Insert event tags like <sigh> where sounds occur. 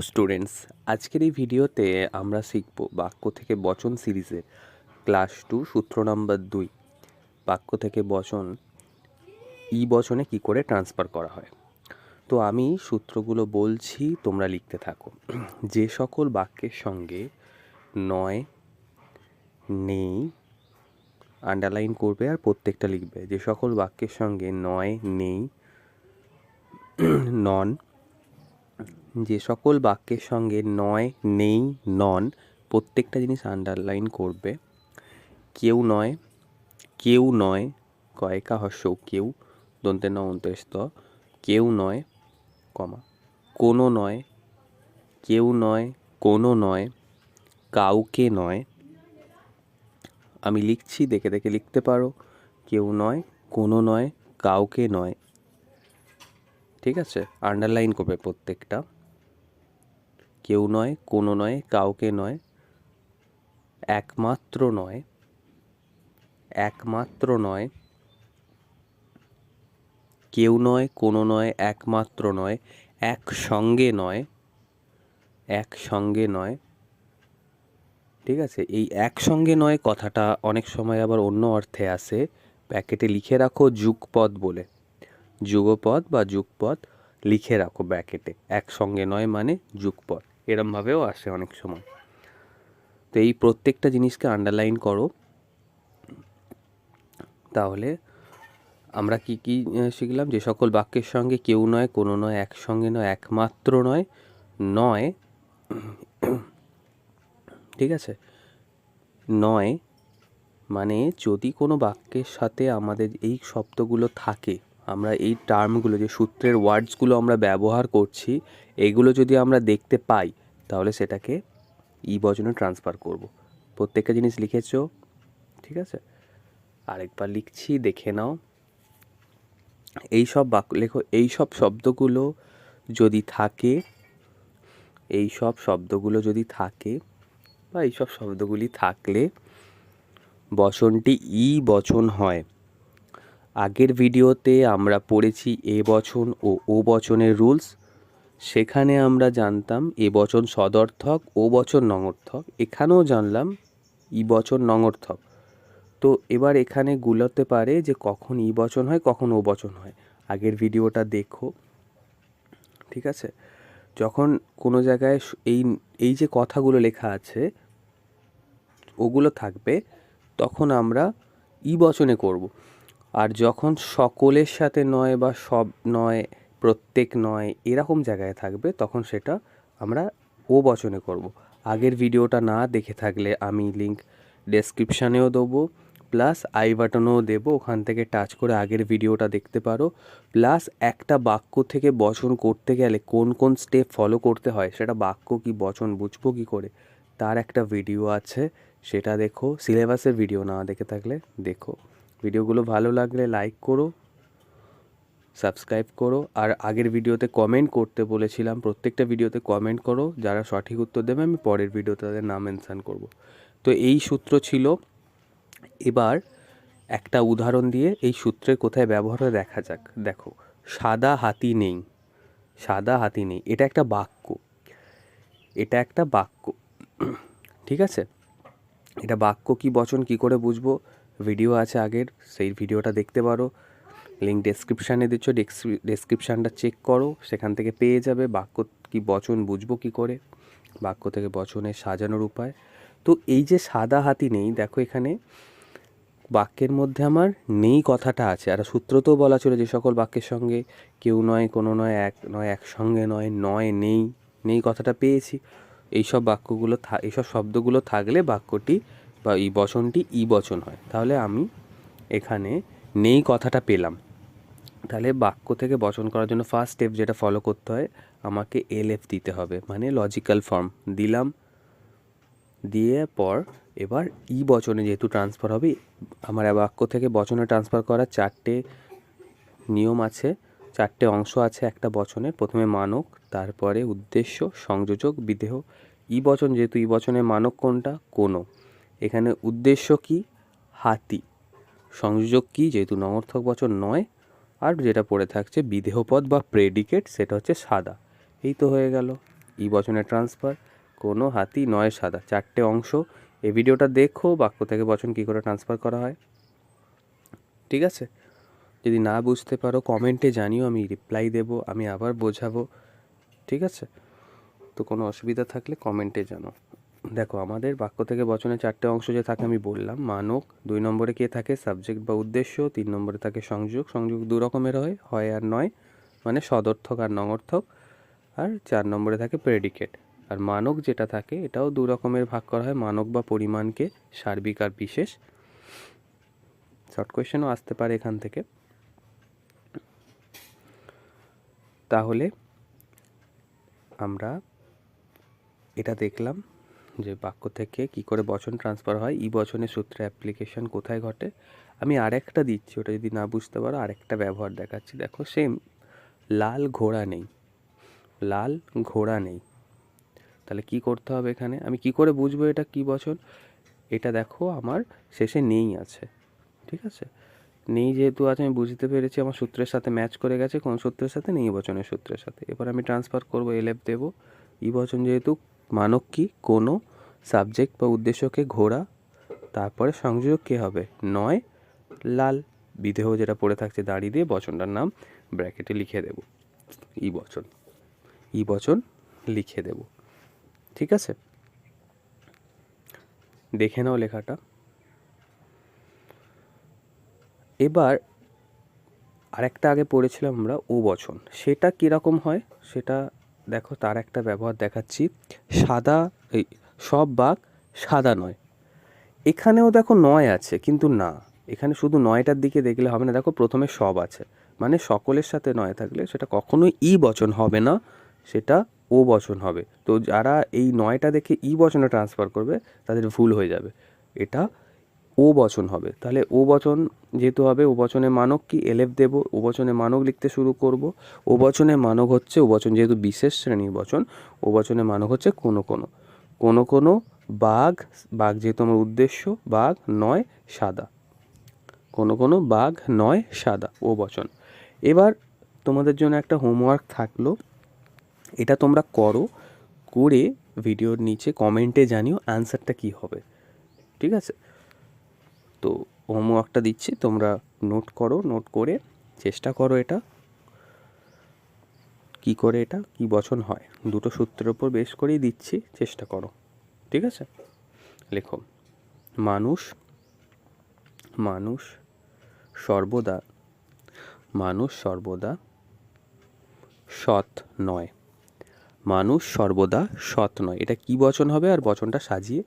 Students আজকের এই ভিডিওতে আমরা শিখব বাক্য থেকে বচন সিরিজের ক্লাস টু সূত্র নাম্বার দুই। বাক্য থেকে বচন, ই বচনে কি করে ট্রান্সফার করা হয়? তো আমি সূত্রগুলো বলছি, তোমরা লিখতে থাকো। যে সকল বাক্যের সঙ্গে নয়, নেই আন্ডারলাইন করবে আর প্রত্যেকটা লিখবে। যে সকল বাক্যের সঙ্গে নয়, নেই <clears throat> নন যে সকল বাক্যের সঙ্গে নয়, নেই, নন প্রত্যেকটা জিনিস আন্ডারলাইন করবে। কেউ নয় কেউ নয়, কয়কা হর্ষ কেউ, দন্তে ন অন্তস্ত কেউ নয়, কমা, কোনো নয়, কেউ নয়, কোনো নয়, কাউকে নয়। আমি লিখছি, দেখে দেখে লিখতে পারো। কেউ নয়, কোনো নয়, কাউকে নয়। ঠিক আছে? আন্ডারলাইন করবে প্রত্যেকটা। কেউ নয়, কোনো নয়, কাউকে নয়, একমাত্র নয় একমাত্র নয়, কেউ নয়, কোনো নয়, একমাত্র নয়, একসঙ্গে নয় একসঙ্গে নয়। ঠিক আছে? এই একসঙ্গে নয় কথাটা অনেক সময় আবার অন্য অর্থে আসে। প্যাকেটে লিখে রাখো যুগপদ বলে। যুগপদ বা যুগপদ লিখে রাখো ব্যাকেটে একসঙ্গে নয় মানে যুগপদ এরমভাবেও আসে অনেক সময়। তো এই প্রত্যেকটা জিনিসকে আন্ডারলাইন করো। তাহলে আমরা কি কি শিখলাম? যে সকল বাক্যের সঙ্গে কেউ নয়, কোনো নয়, একসঙ্গে নয়, একমাত্র নয় নয়, ঠিক আছে? নয় মানে যদি কোনো বাক্যের সাথে আমাদের এই শব্দগুলো থাকে, আমরা এই টার্মগুলো যে সূত্রের ওয়ার্ডসগুলো আমরা ব্যবহার করছি এগুলো যদি আমরা দেখতে পাই, তাহলে সেটাকে ই বচনে ট্রান্সফার করব। প্রত্যেকটা জিনিস লিখেছো, ঠিক আছে? আরেকবার লিখছি, দেখে নাও। এই সব বাক্য, লেখো, এই সব শব্দগুলো যদি থাকে, এই সব শব্দগুলো যদি থাকে, বা এই সব শব্দগুলি থাকলে বচনটি ই বচন হয়। আগের ভিডিওতে আমরা পড়েছি এ বচন ও ও বচনের রুলস। সেখানে আমরা জানতাম এ বচন সদর্থক, ও বচন নঙর্থক। এখানেও জানলাম ই বচন নঙর্থক। তো এবার এখানে গুলোতে পারে যে কখন ই বচন হয়, কখন ও বচন হয়। আগের ভিডিওটা দেখো, ঠিক আছে? যখন কোনো জায়গায় এই এই যে কথাগুলো লেখা আছে, ওগুলো থাকবে, তখন আমরা ই বচনে করব। আর যখন সকলের সাথে নয় বা সব নয় প্রত্যেক নয় এরকম জায়গায় থাকবে, তখন সেটা আমরা ও বচনে করব। আগের ভিডিওটা না দেখে থাকলে আমি লিংক ডেসক্রিপশানেও দেবো প্লাস আই বাটনেও দেবো, ওখান থেকে টাচ করে আগের ভিডিওটা দেখতে পারো প্লাস একটা বাক্য থেকে বচন করতে গেলে কোন কোন স্টেপ ফলো করতে হয়, সেটা বাক্য কি, বচন বুঝব কি করে, তার একটা ভিডিও আছে, সেটা দেখো সিলেবাসের ভিডিও না দেখে থাকলে দেখো। ভিডিওগুলো ভালো লাগলে লাইক করো। সাবস্ক্রাইব করো। আর আগের ভিডিওতে কমেন্ট করতে বলেছিলাম, প্রত্যেকটা ভিডিওতে কমেন্ট করো। যারা সঠিক উত্তর দেবে, আমি পরের ভিডিওতে তাদের নাম মেনশান করব। তো এই সূত্র ছিল, এবার একটা উদাহরণ দিয়ে এই সূত্রের কোথায় ব্যবহার হয় দেখা যাক। দেখো, সাদা হাতি নেই, সাদা হাতি নেই, এটা একটা বাক্য। এটা একটা বাক্য, ঠিক আছে? এটা বাক্য কি বচন কি করে বুঝব? ভিডিও আছে আগের, সেই ভিডিওটা দেখতে পারো। লিঙ্ক ডেসক্রিপশানে দিচ্ছ ডেসক্রিপশানটা চেক করো, সেখান থেকে পেয়ে যাবে, বাক্য কি বচন বুঝব কি করে, বাক্য থেকে বচনের সাজানোর উপায়। তো এই যে সাদা হাতি নেই, দেখো এখানে বাক্যের মধ্যে আমার নেই কথাটা আছে, আর সূত্রতেও বলা ছিল যে সকল বাক্যের সঙ্গে কেউ নয়, কোনো নয়, এক নয়, একসঙ্গে নয় নয় নেই নেই কথাটা পেয়েছি। এইসব বাক্যগুলো এইসব শব্দগুলো থাকলে বাক্যটি বা এই বচনটি ই বচন হয়। তাহলে আমি এখানে নেই কথাটা পেলাম। তাহলে বাক্য থেকে বচন করার জন্য ফার্স্ট স্টেপ যেটা ফলো করতে হয়, আমাকে এল এফ দিতে হবে মানে লজিক্যাল ফর্ম দিলাম, দিয়ে পর এবার ই বচনে যেহেতু ট্রান্সফার হবে, আমার বাক্য থেকে বচনে ট্রান্সফার করার চারটে নিয়ম আছে, চারটে অংশ আছে একটা বচনের, প্রথমে মানক, তারপরে উদ্দেশ্য, সংযোজক বিদেহ ই বচন যেহেতু ই বচনে মানক কোনটা? কোনো এখানে উদ্দেশ্য কি? হাতি। সংযোজক কি? যেহেতু নমর্থক বচন নয় আর যেটা পড়ে থাকছে বিদেহ পদ বা প্রেডিকেট সেটা হচ্ছে সাদা। এই তো হয়ে গেল। ই বচনের ট্রান্সফার কোনো হাতি নয় সাদা, চারটে অংশ। এই ভিডিওটা দেখো, বাক্য থেকে বচন কী করে ট্রান্সফার করা হয়। ঠিক আছে? যদি না বুঝতে পারো কমেন্টে জানিও, আমি রিপ্লাই দেবো, আমি আবার বোঝাবো। ঠিক আছে? তো কোনো অসুবিধা থাকলে কমেন্টে জানো। দেখো, আমাদের বাক্য থেকে বচনে চারটে অংশ যে থাকে আমি বললাম, মানক, দুই নম্বরে কে থাকে? সাবজেক্ট বা উদ্দেশ্য, তিন নম্বরে থাকে সংযোগ সংযোগ দু রকমের হয় হয় আর নয় মানে সদর্থক আর নঙর্থক আর চার নম্বরে থাকে প্রেডিকেট আর মানক যেটা থাকে এটাও দু রকমের ভাগ করা হয়, মানক বা পরিমাণকে সার্বিক আর বিশেষ। শর্ট কোয়েশ্চেনও আসতে পারে এখান থেকে। তাহলে আমরা এটা দেখলাম যে বাক্য থেকে কি করে বচন ট্রান্সফার হয়, ই বচনের সূত্রে অ্যাপ্লিকেশন কোথায় ঘটে, আমি আরেকটা দিচ্ছি, ওটা যদি না বুঝতে পারো, আরেকটা ব্যবহার দেখাচ্ছি। দেখো সেম লাল ঘোড়া নেই। লাল ঘোড়া নেই। তাহলে কি করতে হবে এখানে? আমি কি করে বুঝব এটা কি বচন? এটা দেখো, আমার শেষে নেই আছে। ঠিক আছে? নেই যেহেতু আছে, আমি বুঝতে পেরেছি, আমার সূত্রের সাথে ম্যাচ করে গেছে, কোন সূত্রের সাথে? নেই বচনের সূত্রের সাথে। এবার আমি ট্রান্সফার করব এলএফ দেবো। ই বচন যেহেতু মানক কি কোনো সাবজেক্ট বা উদ্দেশ্যকে ঘোরা তারপরে সংযোগ কে হবে? নয়, লাল। বিধেয় যেটা পড়ে থাকছে দাঁড়িয়ে দিয়ে, বচনটার নাম ব্র্যাকেটে লিখে দেব। ই বচন। ই বচন লিখে দেব। ঠিক আছে? দেখে নাও লেখাটা। এবার আরেকটা আগে পড়েছিলাম আমরা ও বচন। সেটা কীরকম হয়? সেটা দেখো তার একটা ব্যবহার দেখাচ্ছি। সাদা, এই সব বাঘ সাদা নয়। এখানেও দেখো নয় আছে, কিন্তু না। এখানে শুধু নয়টার দিকে দেখলে হবে না। দেখো প্রথমে সব আছে। মানে সকলের সাথে নয় থাকলে সেটা কখনোই ই বচন হবে না, সেটা ও বচন হবে। তো যারা এই নয়টা দেখে ই বচনে ট্রান্সফার করবে, তাদের ভুল হয়ে যাবে। এটা ও বচন হবে। তাহলে ও বচন যেহেতু হবে, ও বচনে মানক কি? এলেফ দেব। ও বচনে মানক লিখতে শুরু করব। ও বচনে মানক হচ্ছে, ও বচন যেহেতু বিশেষ শ্রেণির বচন, ও বচনে মানক হচ্ছে কোনো কোনো। কোনো কোনো, বাঘ বাঘ যেহেতু আমার উদ্দেশ্য, বাঘ নয়, সাদা। কোনো কোনো, বাঘ নয়, সাদা, ও বচন। এবার তোমাদের জন্য একটা হোমওয়ার্ক থাকল। এটা তোমরা করো, করে ভিডিওর নিচে কমেন্টে জানিও অ্যান্সারটা কী হবে। ঠিক আছে? তো হোমওয়ার্কটা দিচ্ছি, তোমরা নোট করো নোট করে চেষ্টা করো এটা। কি করে এটা? কি বচন হয়? দুটো সূত্রের ওপর বেশ করেই দিচ্ছি, চেষ্টা করো। ঠিক আছে? লেখো। মানুষ মানুষ সর্বদা মানুষ সর্বদা সৎ নয়। মানুষ সর্বদা সৎ নয়। এটা কি বচন হবে? আর বচনটা সাজিয়ে